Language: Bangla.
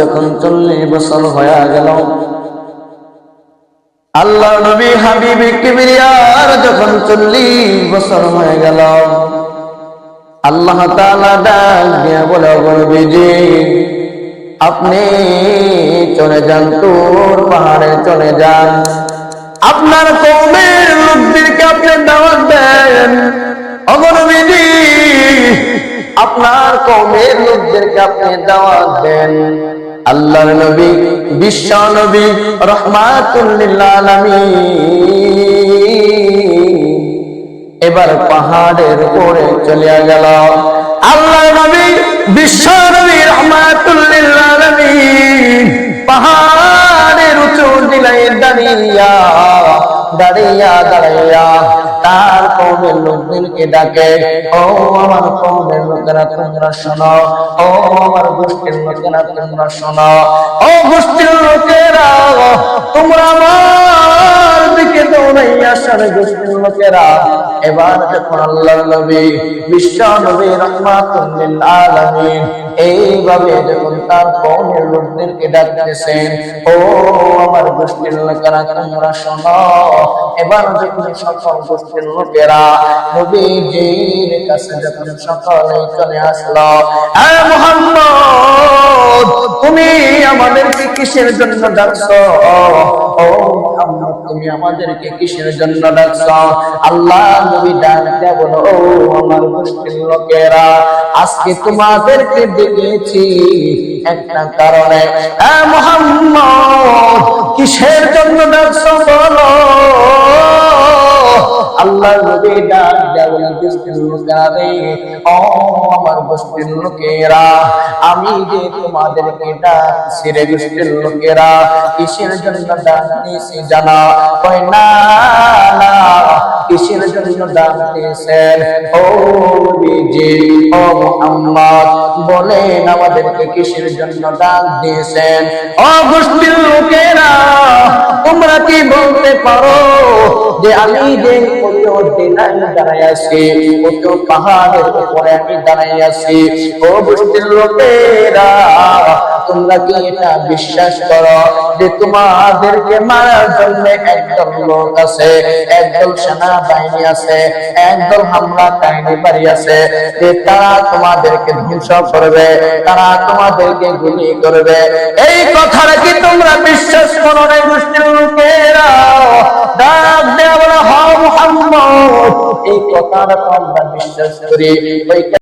যখন 40 বছর হয়ে গেল, আল্লাহ নবী হাবিব যখন 40 বছর হয়ে গেল, আল্লাহ তাআলা আপনি চলে যান তোর পাহাড়ে চলে যান। আপনার কৌমের লোকদেরকে আপনি দাওয়াত দেন। অগরবিধি আপনার কৌমের লোকদেরকে আপনি দাওয়াত দেন। আল্লাহর নবী বিশ্ব নবী রহমাতুল্লিল এবার পাহাড়ের উপরে চলে গেল। আল্লাহ নবী বিশ্ব নবী রহমাতুল্লিল পাহাড়ের উঁচু দিলাই দাঁড়িয়া দাঁড়িয়া দাঁড়াইয়া তার কৌমের লোকদেরকে ডাকে, ও আমার কৌমের লোকেরা, তোমরা শোনো, ও আমার গোষ্ঠীর লোকেরা, তোমরা শোনো, ও গোষ্ঠীর লোকেরা, তোমরা আমার দিকে দৌড়াইয়া সারে গোষ্ঠীর লোকেরা। এবার আল্লাহ নবী, বিশ্ব নবী রহমাতুল্লিল আলামিন, এইভাবে যখন তার কৌমের লোকদেরকে ডাকতেছেন, ও আমার গোষ্ঠীর লোকেরা তোমরা শোনো। এবার যখন সকল গোষ্ঠীর লোকেরা, নবীজির কাছে যখন সকলে চলে আসলো মোহাম্মদ, তুমি আমাদেরকে কিসের জন্য ডাকছো? ও মোহাম্মদ, তুমি আমাদেরকে কিসের জন্য ডাকছো? আল্লাহ নবী ডাক দেয়া বলো, ও আমার গোষ্ঠীর লোকেরা, আজকে তোমাদেরকে দেখেছি একটা কারণে। মোহাম্মদ কিসের জন্য ডাকছো বলো আল্লাহ নবী ডাক লোকেরা ও আমার গোষ্ঠীর লোকেরা, আমি যে তোমাদেরকে ডাকছি রে গোষ্ঠীর লোকেরা, কিসের জন্য ডাক জানা? কয়, না না, কিসের জন্য ডাক ও নবীজি, ও মুহাম্মদ, বলেন আমাদেরকে কিসের জন্য ডাক দিয়েছেন? ও গোষ্ঠীর লোকেরা তোমরা কি বলতে পারো যে আমি যে দাঁড়াই আছি পাহাড়ের উপরে আমি দাঁড়াই আছি? ও বুঝতে লোকেরা তোমরা কি এটা বিশ্বাস করো যে তোমাদেরকে মারার জন্য একদল লোক আছে, একদল সেনা বাহিনী আছে, একদল হামলা কাহিনী বাড়ি আছে, যে তারা তোমাদেরকে ধ্বংস করবে, তারা তোমাদেরকে গুলি করবে। এই কথাটা কি তোমরা বিশ্বাস করো না গোষ্ঠীর লোকেরা? ডাক দেওয়া বলে, হ মুহাম্মদ। এই কথাটা তো আমরা বিশ্বাস করি। ওই